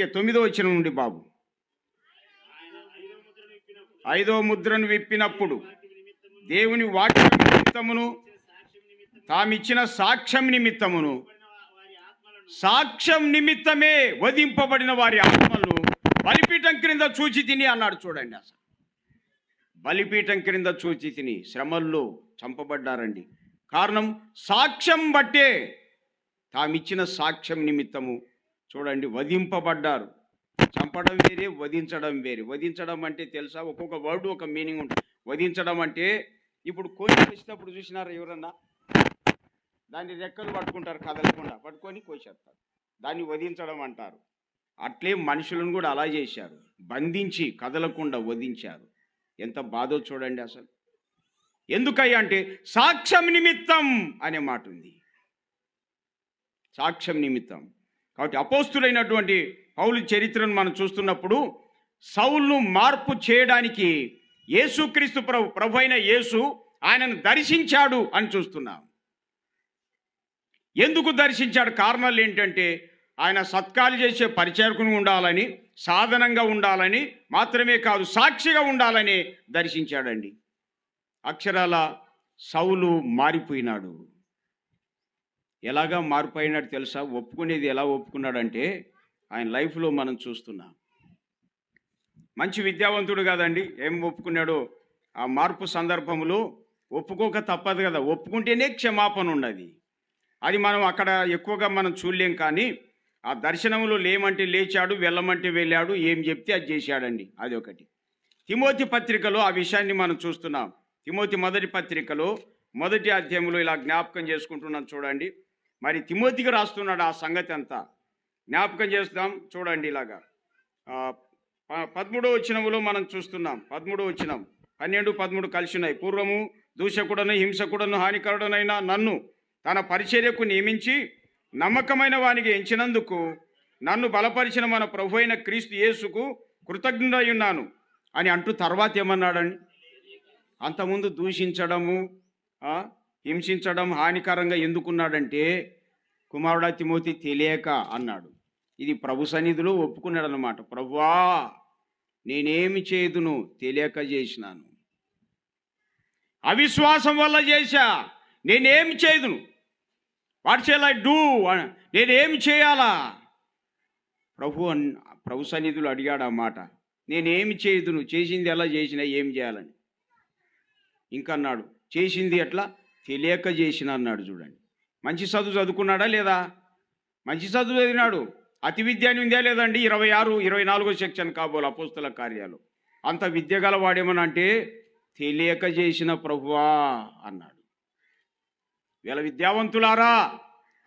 తొమ్మిదో వచ్చిన నుండి బాబు. ఐదో ముద్రను విప్పినప్పుడు దేవుని వాక్య నిమిత్తమును తామిచ్చిన సాక్ష్యం నిమిత్తమును సాక్ష్యం నిమిత్తమే వధింపబడిన వారి ఆత్మలు బలిపీఠం క్రింద చూచి తిని అన్నాడు చూడండి అసలు. బలిపీఠం క్రింద చూచి తిని శ్రమల్లో చంపబడ్డారండి. కారణం సాక్ష్యం బట్టే తామిచ్చిన సాక్ష్యం నిమిత్తము చూడండి వధింపబడ్డారు. చంపడం వేరే వధించడం వేరే. వధించడం అంటే తెలుసా? ఒక్కొక్క వర్డ్ ఒక మీనింగ్ ఉంటుంది. వధించడం అంటే ఇప్పుడు కోసి వేసినప్పుడు చూసినారా ఎవరన్నా? దాన్ని రెక్కలు పట్టుకుంటారు కదలకుండా. పట్టుకొని కోసేస్తారు దాన్ని వధించడం అంటారు. అట్లే మనుషులను కూడా అలా చేశారు. బంధించి కదలకుండా వధించారు. ఎంత బాధో చూడండి అసలు. ఎందుకయ్యా అంటే సాక్ష్యం నిమిత్తం అనే మాట ఉంది. సాక్ష్యం నిమిత్తం. కాబట్టి అపోస్తులైనటువంటి పౌలు చరిత్రను మనం చూస్తున్నప్పుడు సౌల్ను మార్పు చేయడానికి యేసుక్రీస్తు ప్రభు ప్రభు అయిన యేసు ఆయనను దర్శించాడు అని చూస్తున్నాం. ఎందుకు దర్శించాడు? కారణాలు ఏంటంటే ఆయన సత్కాలు చేసే పరిచారకుని ఉండాలని సాధనంగా ఉండాలని మాత్రమే కాదు సాక్షిగా ఉండాలని దర్శించాడండి. అక్షరాల సౌలు మారిపోయినాడు. ఎలాగా మారిపోయినాడు తెలుసా? ఒప్పుకునేది ఎలా ఒప్పుకున్నాడంటే ఆయన లైఫ్లో మనం చూస్తున్నాం. మంచి విద్యావంతుడు కాదండి. ఏం ఒప్పుకున్నాడో? ఆ మార్పు సందర్భంలో ఒప్పుకోక తప్పదు కదా. ఒప్పుకుంటేనే క్షమాపణ ఉన్నది. అది మనం అక్కడ ఎక్కువగా మనం చూడలేం కానీ ఆ దర్శనంలో లేమంటే లేచాడు వెళ్ళమంటే వెళ్ళాడు ఏం చెప్తే అది చేశాడండి. అది ఒకటి తిమోతి పత్రికలో ఆ విషయాన్ని మనం చూస్తున్నాం. తిమోతి మొదటి పత్రికలో మొదటి అధ్యాయంలో ఇలా జ్ఞాపకం చేసుకుంటున్నాం చూడండి. మరి తిమోతికి రాస్తున్నాడు ఆ సంగతి అంతా. జ్ఞాపకం చేస్తాం చూడండి ఇలాగా. ప- పదమూడో వచ్చినములో మనం చూస్తున్నాం పదమూడో వచ్చినం పన్నెండు పదమూడు కలిసి ఉన్నాయి. పూర్వము దూషకుడను హింసకుడను హానికరుడనైనా నన్ను తన పరిచర్యకు నియమించి నమ్మకమైన వానికి ఎంచినందుకు నన్ను బలపరిచిన మన ప్రభు అయిన క్రీస్తు యేసుకు కృతజ్ఞుడై ఉన్నాను అని అంటూ తర్వాత ఏమన్నాడండి? అంతకుముందు దూషించడము హింసించడం హానికరంగా ఎందుకున్నాడంటే కుమారుడా తిమోతి తెలియక అన్నాడు. ఇది ప్రభు సన్నిధిలో ఒప్పుకున్నాడు అనమాట ప్రభువా నేనేమి చేయదును తెలియక చేసినాను. అవిశ్వాసం వల్ల చేశా. నేనేమి చేయదును వాట్ షెల్ ఐ డూ? నేనేమి చేయాలా? ప్రభు అన్ ప్రభు సన్నిధులు అడిగాడు ఆ మాట. నేనేమి చేయదును చేసింది ఎలా చేసినా ఏం చేయాలని? ఇంకన్నాడు. చేసింది ఎట్లా? తెలియక చేసిన అన్నాడు చూడండి. మంచి చదువు చదువుకున్నాడా లేదా? మంచి చదువు చదివినాడు. అతి విద్య అని ఉందా లేదండి ఇరవై ఆరు ఇరవై నాలుగో సెక్షన్ కాబోలు అపోస్తుల కార్యాలు. అంత విద్య గలవాడేమని అంటే తెలియక చేసిన ప్రభువా అన్నాడు. వీళ్ళ విద్యావంతులారా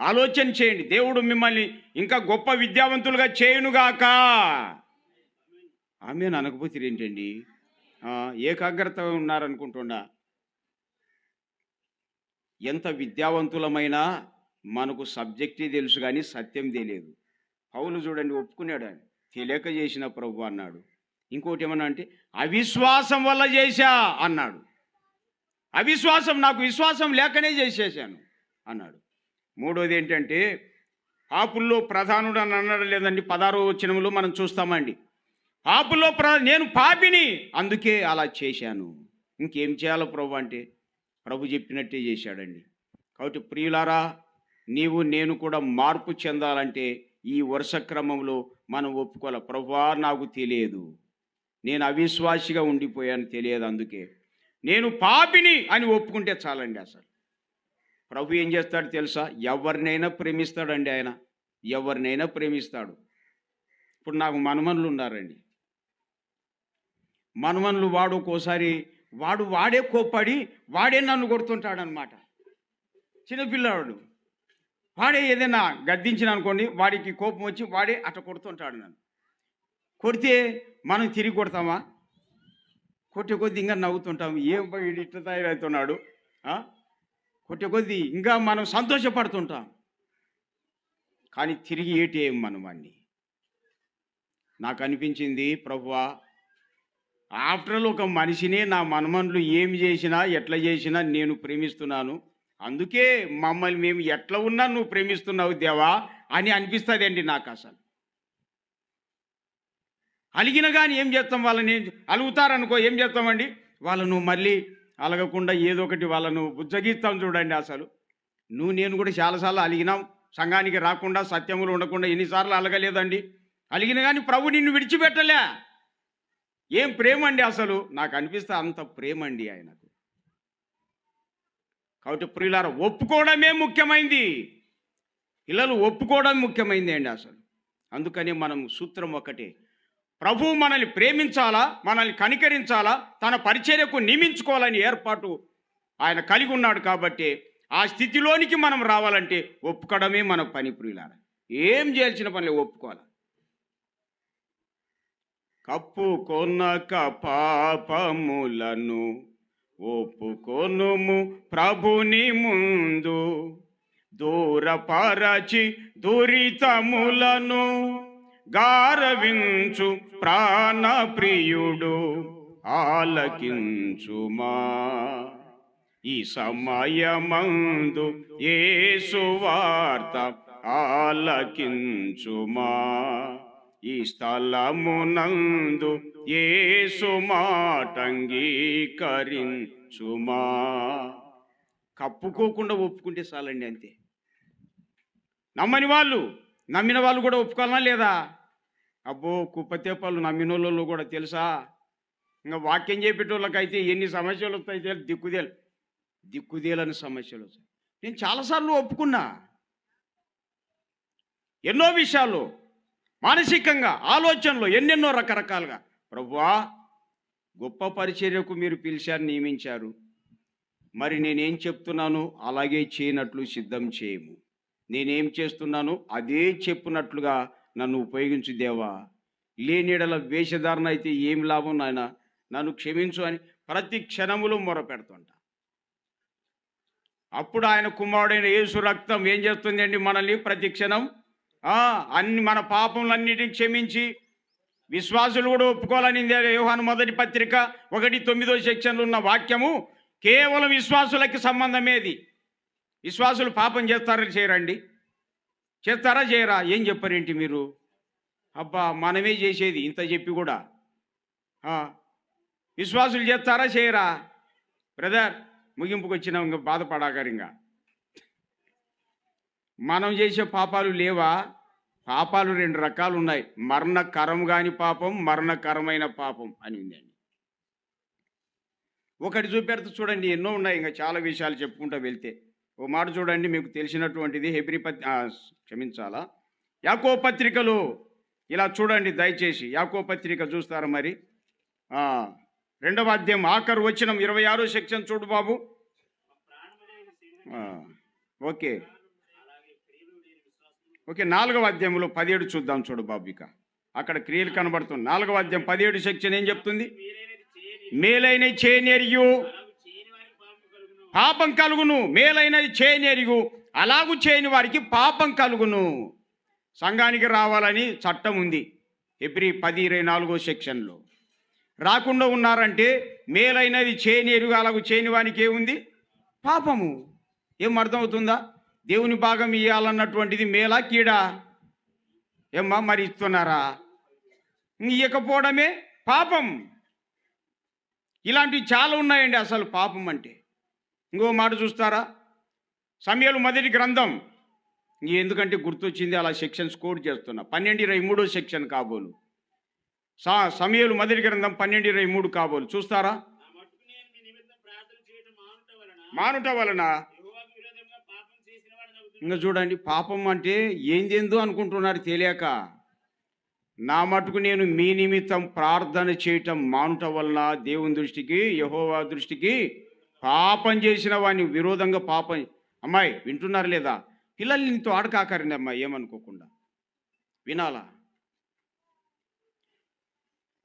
ఆలోచన చేయండి. దేవుడు మిమ్మల్ని ఇంకా గొప్ప విద్యావంతులుగా చేయునుగాక. ఆమె అనకపోతే ఏంటండి ఏకాగ్రత ఉన్నారనుకుంటుండా ఎంత విద్యావంతులమైనా మనకు సబ్జెక్టే తెలుసు కానీ సత్యం తెలియదు. పౌలు చూడండి ఒప్పుకున్నాడు ఆయన. తెలియక చేసిన ప్రభు అన్నాడు. ఇంకోటి ఏమన్నా అంటే అవిశ్వాసం వల్ల చేశా అన్నాడు. అవిశ్వాసం నాకు విశ్వాసం లేకనే చేసేసాను అన్నాడు. మూడోది ఏంటంటే పాపుల్లో ప్రధానుడు అని అన్నాడు లేదండి పదారో వచనంలో మనం చూస్తామండి. పాపుల్లో ప్ర నేను పాపిని అందుకే అలా చేశాను. ఇంకేం చేయాలో ప్రభు అంటే ప్రభు చెప్పినట్టే చేశాడండి. కాబట్టి ప్రియులారా నీవు నేను కూడా మార్పు చెందాలంటే ఈ వరుస క్రమంలో మనం ఒప్పుకోవాలి? ప్రభువా నాకు తెలియదు. నేను అవిశ్వాసిగా ఉండిపోయాను తెలియదు అందుకే. నేను పాపిని అని ఒప్పుకుంటే చాలండి అసలు. ప్రభు ఏం చేస్తాడు తెలుసా? ఎవరినైనా ప్రేమిస్తాడండి ఆయన. ఎవరినైనా ప్రేమిస్తాడు. ఇప్పుడు నాకు మనమనులు ఉన్నారండి. మనమనులు వాడు ఒక్కోసారి వాడు వాడే కోప్పడి వాడే నన్ను కొడుతుంటాడనమాట చిన్నపిల్లవాడు వాడే ఏదైనా గద్దించిన అనుకోండి వాడికి కోపం వచ్చి వాడే అట్ట కొడుతుంటాడు నన్ను. కొడితే మనం తిరిగి కొడతామా? కొట్టే కొద్ది ఇంకా నవ్వుతుంటాం ఏం వీడి ఇట్లా తయారవుతున్నాడు కొట్టే కొద్ది ఇంకా మనం సంతోషపడుతుంటాం. కానీ తిరిగి ఏటి మనం వాడిని నాకు అనిపించింది ప్రభువా ఆఫ్టర్ ఒక మనిషిని నా మనమనులు ఏమి చేసినా ఎట్లా చేసినా నేను ప్రేమిస్తున్నాను. అందుకే మమ్మల్ని మేము ఎట్లా ఉన్నా నువ్వు ప్రేమిస్తున్నావు దేవా అని అనిపిస్తుందండి నాకు అసలు. అలిగిన కానీ ఏం చేస్తాం వాళ్ళని? అలుగుతారనుకో ఏం చేస్తామండి? వాళ్ళను మళ్ళీ అలగకుండా ఏదో ఒకటి వాళ్ళను బుజ్జగిస్తాం చూడండి అసలు. నువ్వు నేను కూడా చాలాసార్లు అలిగినాం. సంఘానికి రాకుండా సత్యములు ఉండకుండా ఎన్నిసార్లు అలగలేదండి. అలిగిన కానీ ప్రభు నిన్ను విడిచిపెట్టలే. ఏం ప్రేమ అండి అసలు? నాకు అనిపిస్తే అంత ప్రేమ అండి ఆయనకు. కాబట్టి ప్రియులార ఒప్పుకోవడమే ముఖ్యమైంది. పిల్లలు ఒప్పుకోవడం ముఖ్యమైంది అండి అసలు. అందుకని మనం సూత్రం ఒకటే. ప్రభు మనల్ని ప్రేమించాలా? మనల్ని కనికరించాలా? తన పరిచర్యకు నియమించుకోవాలని ఏర్పాటు ఆయన కలిగి ఉన్నాడు కాబట్టి ఆ స్థితిలోనికి మనం రావాలంటే ఒప్పుకోవడమే మన పని ప్రియులారా. ఏం చేయాల్సిన పనిలే ఒప్పుకోవాలి? కప్పుకొనక పాపములను ఒప్పుకొనుము ప్రభుని ముందు. దూరపరచి దురితములను గారవించు ప్రాణప్రియుడు ఆలకించుమా. ఈ సమయమందు ఏ సువార్త ఆలకించుమా. ఈ స్థలమునందు యేసు మాటంగీకరించుమా? కప్పుకోకుండా ఒప్పుకుంటే చాలండి అంతే. నమ్మని వాళ్ళు నమ్మిన వాళ్ళు కూడా ఒప్పుకోవాలనా లేదా? అబ్బో కుప్పతేపాలు నమ్మిన వాళ్ళు కూడా తెలుసా? ఇంకా వాక్యం చెప్పేటోళ్ళకైతే ఎన్ని సమస్యలు వస్తాయి తెలు దిక్కుదేలు దిక్కుదేలని సమస్యలు వస్తాయి. నేను చాలాసార్లు ఒప్పుకున్నా. ఎన్నో విషయాలు మానసికంగా ఆలోచనలు ఎన్నెన్నో రకరకాలుగా. ప్రభువా గొప్ప పరిచర్యకు మీరు పిలిచారు నియమించారు. మరి నేనేం చెప్తున్నాను? అలాగే చేయనట్లు సిద్ధం చేయము. నేనేం చేస్తున్నాను అదే చెప్పునట్లుగా నన్ను ఉపయోగించు దేవా. లేనిడల వేషధారణ అయితే ఏం లాభం నాయన? నన్ను క్షమించు అని ప్రతి క్షణములు మొరపెడుతుంటా. అప్పుడు ఆయన కుమారుడైన యేసు రక్తం ఏం చేస్తుందండి మనల్ని ప్రతి క్షణం? అన్ని మన పాపములన్నిటిని క్షమించి విశ్వాసులు కూడా ఒప్పుకోవాలని యోహాను మొదటి పత్రిక ఒకటి తొమ్మిదో సెక్షన్లు ఉన్న వాక్యము కేవలం విశ్వాసులకి సంబంధమేది. విశ్వాసులు పాపం చేస్తారా చేయరండి. చేస్తారా చేయరా? ఏం చెప్పారేంటి మీరు? అబ్బా మనమే చేసేది ఇంత చెప్పి కూడా. విశ్వాసులు చేస్తారా చేయరా? బ్రదర్ ముగింపుకు వచ్చినాం ఇంకా బాధపడాకరింగా. మనం చేసే పాపాలు లేవా? పాపాలు రెండు రకాలు ఉన్నాయి. మరణకరం కాని పాపం మరణకరమైన పాపం అని ఉందండి ఒకటి చూపెడుతూ చూడండి ఎన్నో ఉన్నాయి. ఇంకా చాలా విషయాలు చెప్పుకుంటూ వెళ్తే. ఓ మాట చూడండి మీకు తెలిసినటువంటిది హెబ్రి పత్రి క్షమించాలా? యాకో పత్రికలు. ఇలా చూడండి దయచేసి. యాకో పత్రిక చూస్తారా మరి? రెండవ అధ్యాయం ఆఖరు వచ్చిన ఇరవై ఆరో సెక్షన్ చూడు బాబు. ఓకే. ఓకే నాలుగవ అధ్యాయంలో పదిహేడు చూద్దాం చూడు బాబిక అక్కడ క్రియలు కనబడుతుంది. నాలుగవ అధ్యాయం పదిహేడు సెక్షన్ ఏం చెప్తుంది? మేలైన చేయనెరియు పాపం కలుగును. మేలైనది చేయనెరియు అలాగు చేయని వారికి పాపం కలుగును. సంఘానికి రావాలని చట్టం ఉంది. ఎప్రి పది ఇరవై నాలుగో సెక్షన్లో. రాకుండా ఉన్నారంటే మేలైనది చేయని ఎరుగు అలాగూ చేయని వానికి ఏముంది? పాపము. ఏం అర్థమవుతుందా? దేవుని భాగం ఇవ్వాలన్నటువంటిది మేలా కీడా? ఏమ్మా మరి ఇస్తున్నారా? ఇవ్వకపోవడమే పాపం. ఇలాంటివి చాలా ఉన్నాయండి అసలు పాపం అంటే. ఇంకో మాట చూస్తారా? సమయాలు మొదటి గ్రంథం. ఎందుకంటే గుర్తొచ్చింది అలా సెక్షన్స్ కోడ్ చేస్తున్నా. పన్నెండు ఇరవై మూడో సెక్షన్ కాబోలు. సా సమయాలు మొదటి గ్రంథం పన్నెండు ఇరవై మూడు కాబోలు. చూస్తారా? మానుట వలన మానుట వలన యెహోవాకు విరోధంగా పాపం చేసిన వాడిని అవుతున్నాను. ఇంకా చూడండి పాపం అంటే ఏందేందో అనుకుంటున్నారు తెలియక నా మటుకు నేను మీ నిమిత్తం ప్రార్థన చేయటం మానుట వలన దేవుని దృష్టికి యహోవా దృష్టికి పాపం చేసిన వాడిని విరోధంగా పాపం అమ్మాయి వింటున్నారు లేదా? పిల్లలు నీతో ఆడకాకరండి అమ్మాయి ఏమనుకోకుండా. వినాలా?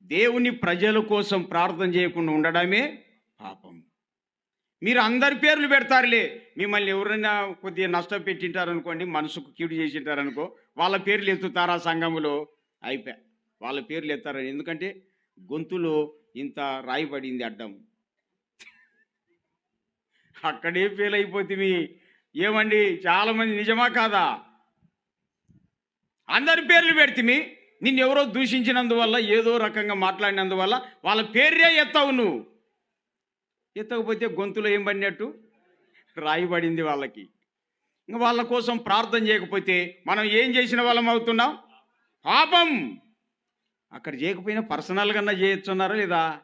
దేవుని ప్రజల కోసం ప్రార్థన చేయకుండా ఉండడమే పాపం. మీరు అందరి పేర్లు పెడతారులే. మిమ్మల్ని ఎవరైనా కొద్దిగా నష్టం పెట్టింటారనుకోండి మనసుకు కీడు చేసింటారనుకో వాళ్ళ పేర్లు ఎత్తుతారా సంఘములో. అయిపోయా వాళ్ళ పేర్లు ఎత్తారని ఎందుకంటే గొంతులో ఇంత రాయిపడింది అడ్డం. అక్కడే ఫెయిల్ అయిపోతుంది ఏమండి? చాలామంది నిజమా కాదా? అందరి పేర్లు పెడితే నిన్నెవరో దూషించినందువల్ల ఏదో రకంగా మాట్లాడినందువల్ల వాళ్ళ పేరే ఎత్తావు నువ్వు. ఎత్తకపోతే గొంతులో ఏం పడినట్టు? రాయబడింది వాళ్ళకి. ఇంకా వాళ్ళ కోసం ప్రార్థన చేయకపోతే మనం ఏం చేసిన వాళ్ళం అవుతున్నాం? పాపం! అక్కడ చేయకపోయినా పర్సనల్గా చేయొచ్చున్నారా లేదా?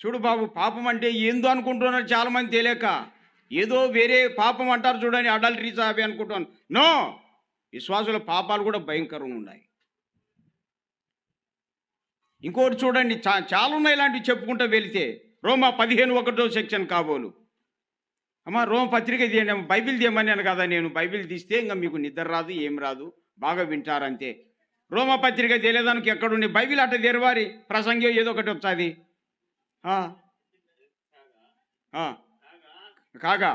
చూడు బాబు పాపం అంటే ఏందో అనుకుంటున్నారు చాలామంది తెలియక ఏదో వేరే పాపం అంటారు చూడండి అడల్టరీ సాబి అనుకుంటున్నాను. నో! విశ్వాసుల పాపాలు కూడా భయంకరంగా ఉన్నాయి. ఇంకోటి చూడండి చా చాలా ఉన్నాయి ఇలాంటివి చెప్పుకుంటూ వెళితే రోమా పదిహేను ఒకటో సెక్షన్ కాబోలు. అమ్మ రోమ పత్రిక తీయండి అమ్మ, బైబిల్ తీయమన్నాను కదా నేను బైబిల్ తీస్తే ఇంకా మీకు నిద్ర రాదు ఏం రాదు బాగా వింటారంతే. రోమ పత్రిక తెలియదానికి ఎక్కడుండి బైబిల్ అట్ట తెరవారి ప్రసంగం ఏదో ఒకటి వస్తుంది. కాగా.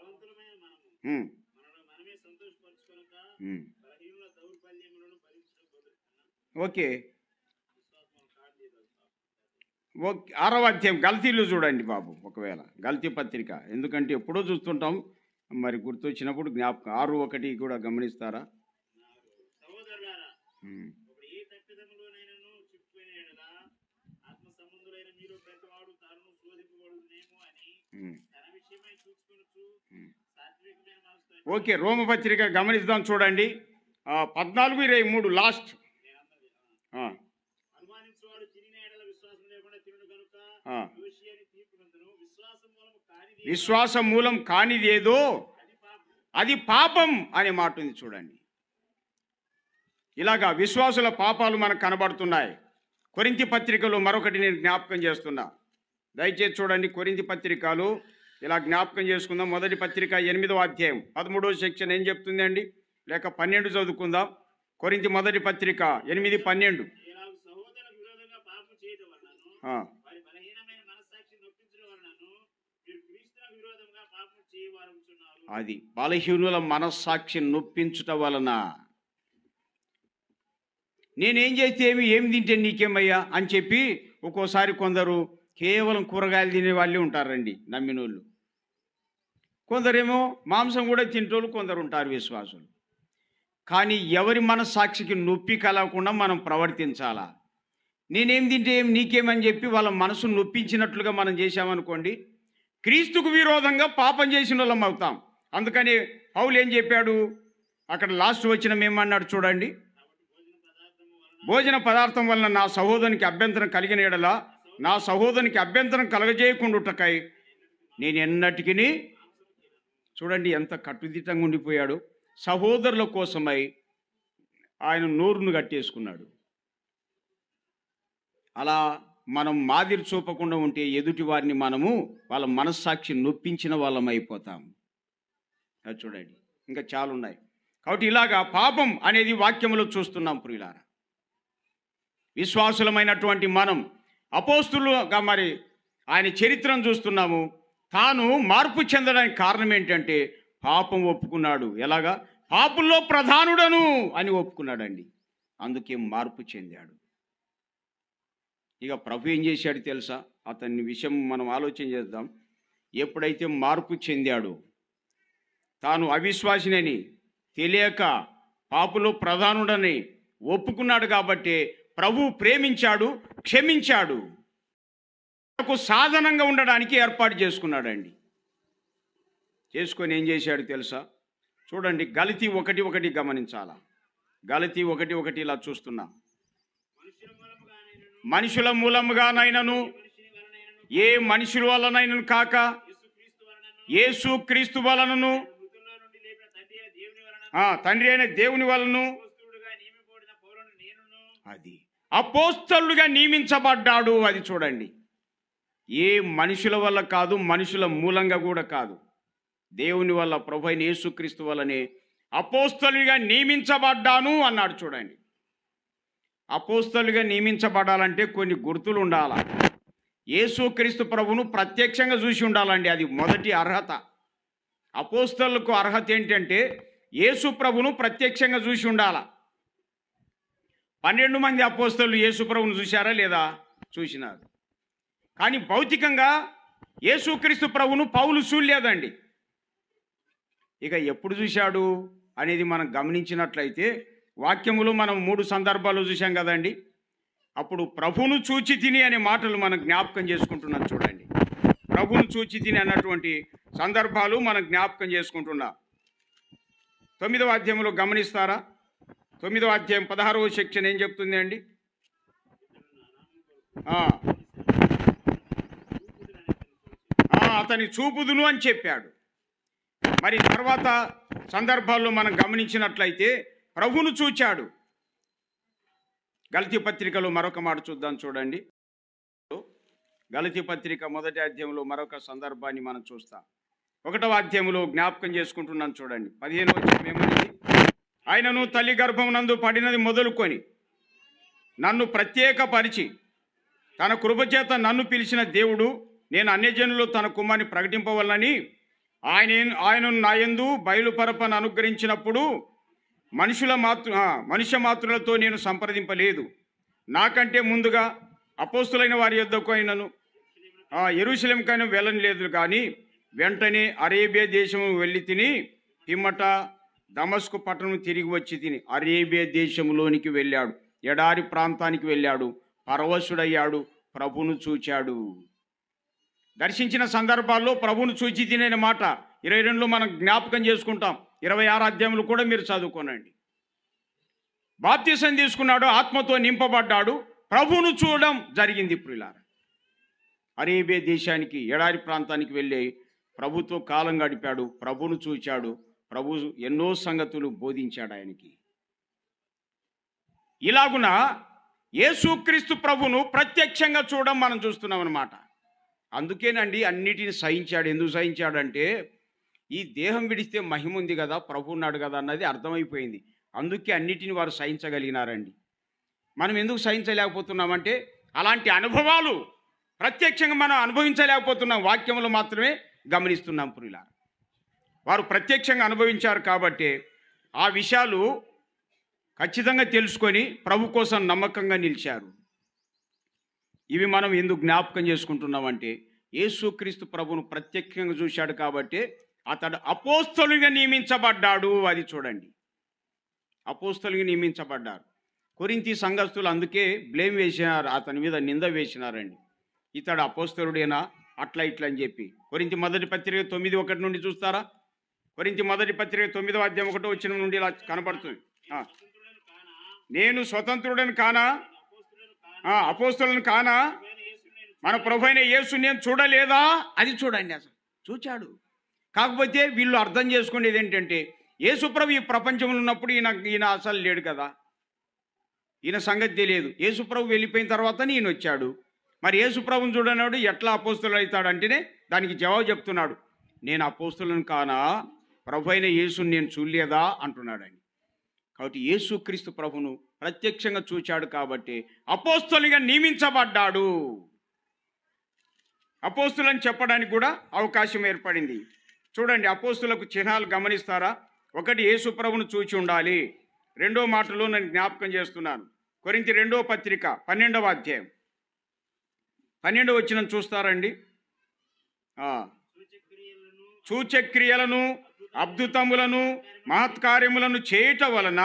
ఓకే మనము ఉమ్, మనలో మనమే సంతోషపరచుకొనక ఉమ్. బలహీనుల దౌర్బల్యములను భరించడం బదులు ఓకే విశ్వాసం కాదు ఓకే ఆరవ అధ్యాయం గల్తీలు చూడండి బాబు ఒకవేళ. గల్తీ పత్రిక. ఎందుకంటే ఎప్పుడో చూస్తుంటాం. మరి గుర్తొచ్చినప్పుడు జ్ఞాపకం ఆరు ఒకటి కూడా గమనిస్తారా? ఓకే రోమపత్రిక గమనిద్దాం చూడండి. పద్నాలుగు ఇరవై మూడు లాస్ట్ ఆ, అనుమానించువాడు తిరిగిన ఎడల విశ్వాసం లేకుండా తిరుడు కనుక ఆ. దోషి అని తీర్పు నందును విశ్వాసం మూలం కానిదేదో అది పాపం. అది పాపం అనే మాట ఉంది చూడండి. ఇలాగా విశ్వాసుల పాపాలు మనకు కనబడుతున్నాయి. కొరింతి పత్రికలో మరొకటి నేను జ్ఞాపకం చేస్తున్నా. దయచేసి చూడండి కొరింతి పత్రికలు. ఇలా జ్ఞాపకం చేసుకుందాం. మొదటి పత్రిక ఎనిమిదవ అధ్యాయం. పదమూడవ సెక్షన్ ఏం చెప్తుంది అండి లేక పన్నెండు చదువుకుందాం. కొరింతి మొదటి పత్రిక ఎనిమిది పన్నెండు ఇలాగ సహోదర విరోధంగా పాపం చేయడం వలనను ఆ, వారి బలహీనమైన మనస్సాక్షి నొప్పించడం వలనను మీరు క్రీస్తుల విరోధంగా పాపం చేయవారుచున్నారు అది బలహీనుల మనస్సాక్షి నొప్పించుట వలన. నేనేం చేస్తే ఏమి ఏం తింటే నీకేమయ్యా అని చెప్పి ఒక్కోసారి కొందరు కేవలం కూరగాయలు తినే వాళ్ళే ఉంటారండి నమ్మినోళ్ళు. కొందరేమో మాంసం కూడా తింటోళ్ళు కొందరు ఉంటారు విశ్వాసులు. కానీ ఎవరి మనస్సాక్షికి నొప్పి కలగకుండా మనం ప్రవర్తించాలా? నేనేం తింటే ఏం నీకేమని చెప్పి వాళ్ళ మనసు నొప్పించినట్లుగా మనం చేశామనుకోండి క్రీస్తుకు విరోధంగా పాపం చేసిన వాళ్ళం అవుతాం. అందుకని పౌలు ఏం చెప్పాడు? అక్కడ లాస్ట్ వచ్చిన మేమన్నాడు చూడండి. భోజన పదార్థం వలన నా సహోదరునికి అభ్యంతరం కలిగిన ఎడలా నా సహోదరునికి అభ్యంతరం కలగజేయకుండుటకై నేను ఎన్నటికి చూడండి ఎంత కట్టుదిట్టంగా ఉండిపోయాడు. సహోదరుల కోసమై ఆయన నోరును కట్టేసుకున్నాడు. అలా మనం మాదిరి చూపకుండా ఉంటే ఎదుటి వారిని మనము వాళ్ళ మనస్సాక్షి నొప్పించిన వాళ్ళం అయిపోతాం. అది చూడండి. ఇంకా చాలా ఉన్నాయి కాబట్టి ఇలాగా పాపం అనేది వాక్యంలో చూస్తున్నాం ప్రియులారా. విశ్వాసులమైనటువంటి మనం అపోస్తులుగా మరి ఆయన చరిత్రను చూస్తున్నాము. తాను మార్పు చెందడానికి కారణం ఏంటంటే పాపం ఒప్పుకున్నాడు. ఎలాగా? పాపుల్లో ప్రధానుడను అని ఒప్పుకున్నాడండి. అందుకే మార్పు చెందాడు. ఇక ప్రభు ఏం చేశాడు తెలుసా? అతని విషయం మనం ఆలోచన చేద్దాం. ఎప్పుడైతే మార్పు చెందాడో తాను అవిశ్వాసినని తెలియక పాపులో ప్రధానుడని ఒప్పుకున్నాడు కాబట్టి ప్రభు ప్రేమించాడు క్షమించాడు. నాకు సాధనంగా ఉండడానికి ఏర్పాటు చేసుకున్నాడండి. చేసుకొని ఏం చేశాడు తెలుసా? చూడండి గలితి ఒకటి ఒకటి గమనించాలా? గలితి ఒకటి ఒకటి ఇలా చూస్తున్నా. మనుషుల మూలముగానైనను ఏ మనుషుల వలనైనను కాక యేసు క్రీస్తు వలనను యేసు క్రీస్తు వలనను మృతుల్లో నుండి లేపిన తండ్రి అయిన దేవుని వలన ఆ, తండ్రి అయిన దేవుని వలను అది. అపోస్తలుగా నియమించబడ్డాడు అది చూడండి. ఏ మనుషుల వల్ల కాదు మనుషుల మూలంగా కూడా కాదు. దేవుని వల్ల ప్రభు అయిన యేసుక్రీస్తు వల్లనే అపోస్తలుగా నియమించబడ్డాను అన్నాడు చూడండి. అపోస్తలుగా నియమించబడాలంటే కొన్ని గుర్తులు ఉండాల? యేసుక్రీస్తు ప్రభును ప్రత్యక్షంగా చూసి ఉండాలండి అది మొదటి అర్హత. అపోస్తలకు అర్హత ఏంటంటే యేసు ప్రభును ప్రత్యక్షంగా చూసి ఉండాల? పన్నెండు మంది అపోస్తలు యేసుప్రభుని చూశారా లేదా? చూసినారు. కానీ భౌతికంగా యేసుక్రీస్తు ప్రభును పౌలు చూడలేదండి. ఇక ఎప్పుడు చూశాడు అనేది మనం గమనించినట్లయితే వాక్యములు మనం మూడు సందర్భాలు చూసాం కదండి. అప్పుడు ప్రభును చూచి తిని అనే మాటలు మనం జ్ఞాపకం చేసుకుంటున్నాం చూడండి. ప్రభును చూచి తిని అన్నటువంటి సందర్భాలు మనం జ్ఞాపకం చేసుకుంటున్నాం. తొమ్మిదవ అధ్యాయంలో గమనిస్తారా? తొమ్మిదవ అధ్యాయం పదహారవ సెక్షన్ ఏం చెప్తుంది అండి? అతని చూపుదును అని చెప్పాడు. మరి తర్వాత సందర్భాల్లో మనం గమనించినట్లయితే ప్రభును చూచాడు. గలతి పత్రికలో మరొక మాట చూద్దాం చూడండి. గలతి పత్రిక మొదటి అధ్యాయంలో మరొక సందర్భాన్ని మనం చూస్తాం. ఒకటవ అధ్యాయంలో జ్ఞాపకం చేసుకుంటున్నాను చూడండి. పదిహేను అధ్యాయం ఆయనను తల్లి గర్భమునందు పడినది మొదలుకొని నన్ను ప్రత్యేకపరిచి తన కృపచేత నన్ను పిలిచిన దేవుడు నేను అన్యజనులు తన కుమార్ని ప్రకటింపవలనని ఆయన ఆయనను నాయందు బయలుపరపను అనుగ్రహించినప్పుడు మనుషుల మాతృ మనుష్య మాతృలతో నేను సంప్రదింపలేదు. నాకంటే ముందుగా అపోస్తులైన వారి యొద్దకు అయినను ఎరుశలంకైనా వెళ్ళని లేదు కానీ వెంటనే అరేబియా దేశము వెళ్ళి తిని పిమ్మట దమస్కు పట్టణం తిరిగి వచ్చి తిని అరేబియా దేశంలోనికి వెళ్ళాడు. ఎడారి ప్రాంతానికి వెళ్ళాడు. పరవశుడయ్యాడు. ప్రభును చూచాడు. దర్శించిన సందర్భాల్లో ప్రభును చూచి తినే మాట ఇరవై రెండులో మనం జ్ఞాపకం చేసుకుంటాం. ఇరవై ఆరు అధ్యాయులు కూడా మీరు చదువుకోనండి. బాప్తీసం తీసుకున్నాడు. ఆత్మతో నింపబడ్డాడు. ప్రభును చూడడం జరిగింది ఇప్పుడు ఇలా అరేబియా దేశానికి ఎడారి ప్రాంతానికి వెళ్ళి ప్రభుతో కాలం గడిపాడు ప్రభును చూచాడు ప్రభు ఎన్నో సంగతులు బోధించాడు ఆయనకి. ఇలాగున యేసుక్రీస్తు ప్రభును ప్రత్యక్షంగా చూడడం మనం చూస్తున్నాం అనమాట అందుకేనండి అన్నిటిని సహించాడు. ఎందుకు సహించాడంటే ఈ దేహం విడిస్తే మహిమ ఉంది కదా ప్రభు ఉన్నాడు కదా అన్నది అర్థమైపోయింది. అందుకే అన్నిటిని వారు సహించగలిగినారండి. మనం ఎందుకు సహించలేకపోతున్నామంటే అలాంటి అనుభవాలు ప్రత్యక్షంగా మనం అనుభవించలేకపోతున్నాం. వాక్యములు మాత్రమే గమనిస్తున్నాం పురిలా వారు ప్రత్యక్షంగా అనుభవించారు కాబట్టి ఆ విషయాలు ఖచ్చితంగా తెలుసుకొని ప్రభు కోసం నమ్మకంగా నిలిచారు. ఇవి మనం ఎందుకు జ్ఞాపకం చేసుకుంటున్నామంటే యేసుక్రీస్తు ప్రభును ప్రత్యక్షంగా చూశాడు కాబట్టి అతడు అపోస్తలుగా నియమించబడ్డాడు అది చూడండి. అపోస్తలుగా నియమించబడ్డారు. కొరింతి సంఘస్థులు అందుకే బ్లేమ్ వేసినారు అతని మీద నింద వేసినారండి. ఇతడు అపోస్తలుడేనా? అట్లా ఇట్లా అని చెప్పి. కొరించి మొదటి పత్రిక తొమ్మిది ఒకటి నుండి చూస్తారా? కొరించి మొదటి పత్రిక తొమ్మిదో అధ్యాయం ఒకటో వచ్చిన నుండి ఇలా కనపడుతుంది. నేను స్వతంత్రుడని కానా? అపోస్తులను కానా? మన ప్రభు అయిన యేసు నేను చూడలేదా? అది చూడండి అసలు. చూచాడు. కాకపోతే వీళ్ళు అర్థం చేసుకునేది ఏంటంటే యేసుప్రభు ఈ ప్రపంచంలో ఉన్నప్పుడు ఈయన ఈయన అసలు లేడు కదా. ఈయన సంగతి తెలియదు. యేసుప్రభు వెళ్ళిపోయిన తర్వాత ఈయన వచ్చాడు. మరి యేసు ప్రభుని చూడనాడు ఎట్లా అపోస్తులు అవుతాడంటేనే దానికి జవాబు చెప్తున్నాడు. నేను అపోస్తులను కానా? ప్రభు అయిన యేసుని నేను చూడలేదా? అంటున్నాడండి కాబట్టి యేసుక్రీస్తు ప్రభును ప్రత్యక్షంగా చూచాడు కాబట్టి అపోస్తులుగా నియమించబడ్డాడు. అపోస్తులని చెప్పడానికి కూడా అవకాశం ఏర్పడింది. చూడండి అపోస్తులకు చిహ్నాలు గమనిస్తారా? ఒకటి యేసు ప్రభును చూచి ఉండాలి. రెండో మాటలో నేను జ్ఞాపకం చేస్తున్నాను. కొరింత రెండో పత్రిక పన్నెండవ అధ్యాయం. పన్నెండు వచ్చిన చూస్తారండి. సూచక్రియలను అద్భుతములను మహత్కార్యములను చేయట వలన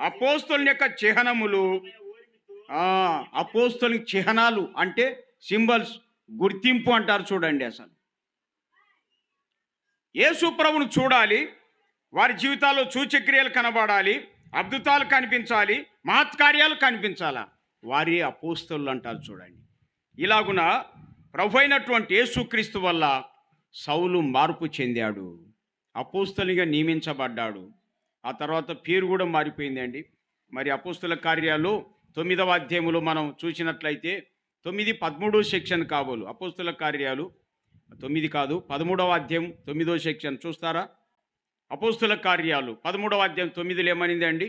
అపోస్తుల యొక్క చిహ్నములు అపోస్తుల చిహ్నాలు అంటే సింబల్స్ గుర్తింపు అంటారు చూడండి అసలు. యేసు ప్రభును చూడాలి వారి జీవితాల్లో సూచక్రియలు కనబడాలి అద్భుతాలు కనిపించాలి మహత్కార్యాలు కనిపించాలా? వారి అపోస్తులు అంటారు చూడండి. ఇలాగున ప్రభు అయినటువంటి యేసుక్రీస్తు వల్ల సౌలు మార్పు చెందాడు అపోస్తలుగా నియమించబడ్డాడు. ఆ తర్వాత పేరు కూడా మారిపోయిందండి. మరి అపోస్తుల కార్యాలు తొమ్మిదవ అధ్యాయంలో మనం చూసినట్లయితే తొమ్మిది పదమూడో సెక్షన్ కాబోలు. అపోస్తుల కార్యాలు తొమ్మిది కాదు పదమూడవ అధ్యాయం తొమ్మిదో సెక్షన్ చూస్తారా? అపోస్తుల కార్యాలు పదమూడవ అధ్యాయం తొమ్మిదిలో ఏమనింది అండి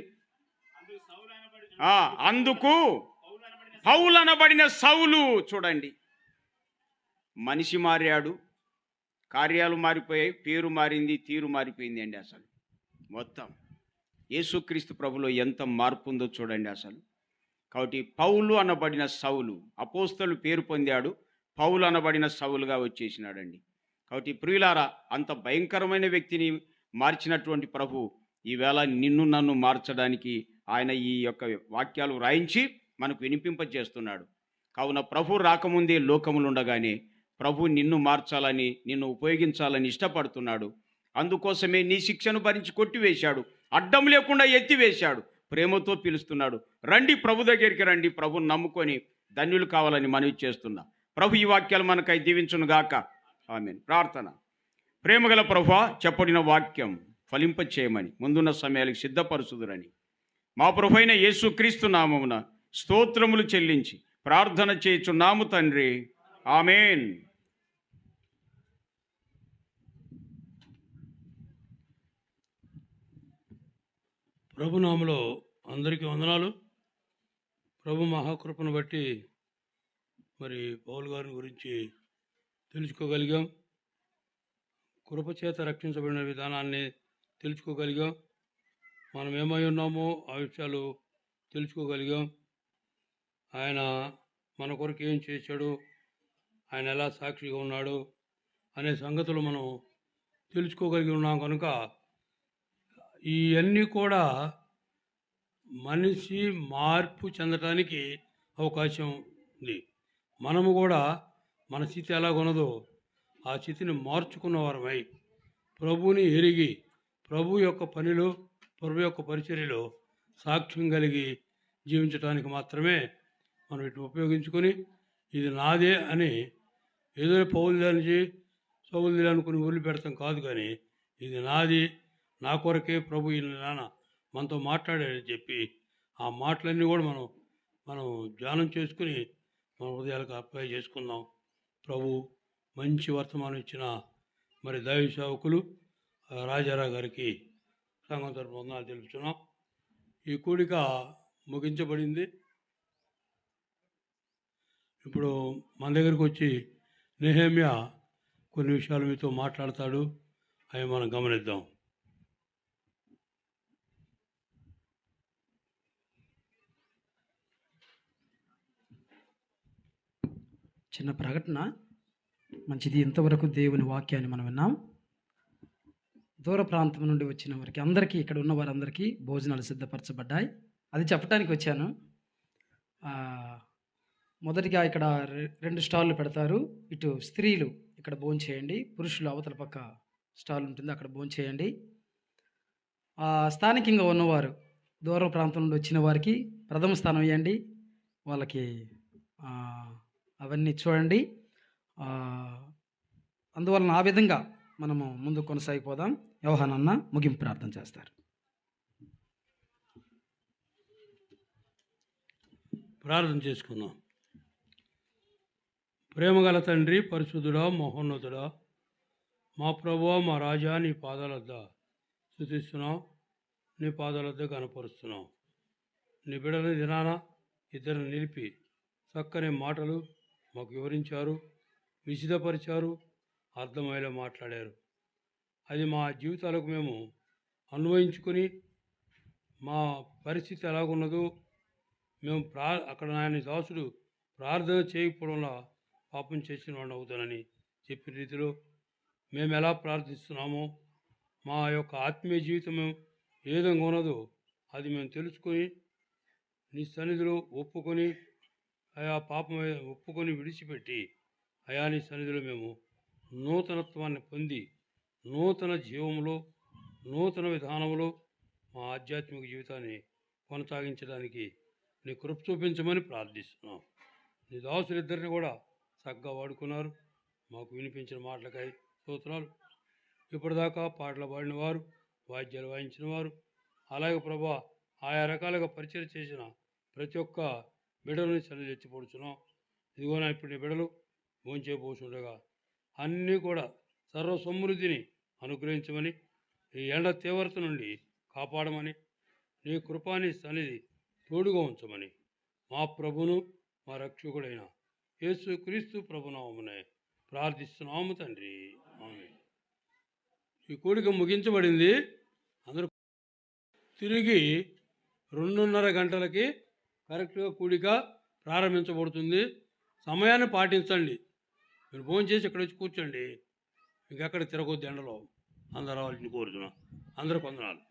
అందుకు సౌలు పౌలు అనబడిన సౌలు చూడండి. మనిషి మారాడు కార్యాలు మారిపోయాయి పేరు మారింది తీరు మారిపోయింది అండి అసలు. మొత్తం. యేసుక్రీస్తు ప్రభులో ఎంత మార్పు ఉందో చూడండి అసలు. కాబట్టి పౌలు అనబడిన సౌలు అపోస్తలు పేరు పొందాడు పౌలు అనబడిన సౌలుగా వచ్చేసినాడండి. కాబట్టి ప్రియులారా అంత భయంకరమైన వ్యక్తిని మార్చినటువంటి ప్రభు ఈవేళ నిన్ను నన్ను మార్చడానికి ఆయన ఈ యొక్క వాక్యాలు వ్రాయించి మనకు వినిపింప చేస్తున్నాడు కావున ప్రభు రాకముందే లోకములు ఉండగానే ప్రభు నిన్ను మార్చాలని నిన్ను ఉపయోగించాలని ఇష్టపడుతున్నాడు. అందుకోసమే నీ శిక్షను భరించి కొట్టివేశాడు. అడ్డం లేకుండా ఎత్తివేశాడు. ప్రేమతో పిలుస్తున్నాడు. రండి ప్రభు దగ్గరికి రండి. ప్రభుని నమ్ముకొని ధన్యులు కావాలని మనవి చేస్తున్నా. ప్రభు ఈ వాక్యాలు మనకై దీవించును గాక ఆమె ప్రార్థన. ప్రేమగల ప్రభు చెప్పడిన వాక్యం ఫలింప చేయమని ముందున్న సమయాలకు సిద్ధపరుచుదురని. మా ప్రభు అయిన యేసుక్రీస్తు నామమున స్తోత్రములు చెల్లించి ప్రార్థన చేయుచున్నాము తండ్రి. ఆమెన్. ప్రభునామలో అందరికీ వందనాలు. ప్రభు మహాకృపను బట్టి మరి పౌల్ గారిని గురించి తెలుసుకోగలిగాం. కృపచేత రక్షించబడిన విధానాన్ని తెలుసుకోగలిగాం. మనం ఏమై ఉన్నామో ఆ విషయాలు తెలుసుకోగలిగాం. ఆయన మన కొరకు ఏం చేశాడు? ఆయన ఎలా సాక్షిగా ఉన్నాడు? అనే సంగతులు మనం తెలుసుకోగలిగి ఉన్నాం కనుక ఇవన్నీ కూడా మనిషి మార్పు చెందటానికి అవకాశం ఉంది. మనము కూడా మన స్థితి ఎలాగున్నదో ఆ స్థితిని మార్చుకున్న వారమై ప్రభువుని ఎరిగి ప్రభు యొక్క పనిలో ప్రభు యొక్క పరిచర్యలో సాక్ష్యం కలిగి జీవించడానికి మాత్రమే మనం వీటిని ఉపయోగించుకొని ఇది నాదే అని ఏదో దానిచి సౌలు అనుకుని వదిలిపెడతాం కాదు కానీ ఇది నాది నా కొరకే ప్రభు ఈ నాన్న మనతో మాట్లాడాడని చెప్పి ఆ మాటలన్నీ కూడా మనం మనం ధ్యానం చేసుకుని మన హృదయాలకు అప్లై చేసుకుందాం. ప్రభు మంచి వర్తమానం ఇచ్చిన మరి దైవ సేవకులు రాజారావు గారికి సంఘం తరపు వందనాలు తెలుపుతున్నాం ఈ కూడిక ముగించబడింది. ఇప్పుడు మన దగ్గరికి వచ్చి నెహేమియా కొన్ని విషయాలు మీతో మాట్లాడతాడు. అవి మనం గమనిద్దాం. చిన్న ప్రకటన. మంచిది ఇంతవరకు దేవుని వాక్యాన్ని మనం విన్నాం. దూర ప్రాంతం నుండి వచ్చిన వారికి అందరికీ ఇక్కడ ఉన్న వారందరికీ భోజనాలు సిద్ధపరచబడ్డాయి. అది చెప్పడానికి వచ్చాను. మొదటిగా ఇక్కడ రెండు స్టాళ్ళు పెడతారు. ఇటు స్త్రీలు ఇక్కడ భోజనం చేయండి. పురుషులు అవతల పక్క స్టాల్ ఉంటుంది. అక్కడ భోజనం చేయండి. స్థానికంగా ఉన్నవారు దూర ప్రాంతం నుండి వచ్చిన వారికి ప్రథమ స్థానం ఇవ్వండి. వాళ్ళకి అవన్నీ చూడండి. అందువలన ఆ విధంగా మనము ముందు కొనసాగిపోదాం. వ్యవహానన్న ముగింపు ప్రార్థన చేస్తారు. ప్రార్థన చేసుకుందాం. ప్రేమగల తండ్రి పరిశుద్ధుడా మహోన్నతుడా మా ప్రభు మా రాజా నీ పాదాలద్ద స్థుతిస్తున్నాం. నీ పాదాలద్ద కనపరుస్తున్నాం నీ బిడ్డల దినాన ఇద్దరు నిలిపి చక్కని మాటలు మాకు వివరించారు విశదపరిచారు అర్థమయ్యేలా మాట్లాడారు. అది మా జీవితాలకు మేము అన్వయించుకొని మా పరిస్థితి ఎలాగున్నదో మేము ప్రా అక్కడ ఆయన దాసుడు ప్రార్థన చేయకపోవడంలో పాపం చేసిన వాడిని అవుతానని చెప్పిన రీతిలో మేము ఎలా ప్రార్థిస్తున్నామో మా యొక్క ఆత్మీయ జీవితం ఏ విధంగా ఉన్నదో అది మేము తెలుసుకొని నీ సన్నిధిలో ఒప్పుకొని ఆయా పాపం ఒప్పుకొని విడిచిపెట్టి అయా నీ సన్నిధిలో మేము నూతనత్వాన్ని పొంది నూతన జీవములో నూతన విధానంలో మా ఆధ్యాత్మిక జీవితాన్ని కొనసాగించడానికి నీ కృప చూపించమని ప్రార్థిస్తున్నాం. నీ దాసులిద్దరిని కూడా చక్కగా వాడుకున్నారు. మాకు వినిపించిన మాటలకై స్తోత్రాలు. ఇప్పటిదాకా పాటలు పాడిన వారు వాయిద్యాలు వాయించిన వారు అలాగే ప్రభా ఆయా రకాలుగా పరిచయం చేసిన ప్రతి ఒక్క బిడలని చల్లి ఎత్తిపడుచున్నాం ఇదిగో నా ఇప్పుడు నీ బిడలు భోంచేపోతుండగా అన్నీ కూడా సర్వ సమృద్ధిని అనుగ్రహించమని ఈ ఎండ తీవ్రత నుండి కాపాడమని నీ కృపాని సన్నిధి తోడుగా ఉంచమని మా ప్రభును మా రక్షకుడైన యేసు క్రీస్తు ప్రభునామమునే ప్రార్థిస్తున్నాము తండ్రి. ఈ కూడిక ముగించబడింది. అందరూ తిరిగి రెండున్నర గంటలకి కరెక్ట్గా కూడిక ప్రారంభించబడుతుంది. సమయాన్ని పాటించండి. మీరు ఫోన్ చేసి ఇక్కడ వచ్చి కూర్చోండి. ఇంకెక్కడ తిరగొద్దు ఎండలో. అందరూ రావాలని కోరుతున్నాం అందరూ కొందనాలు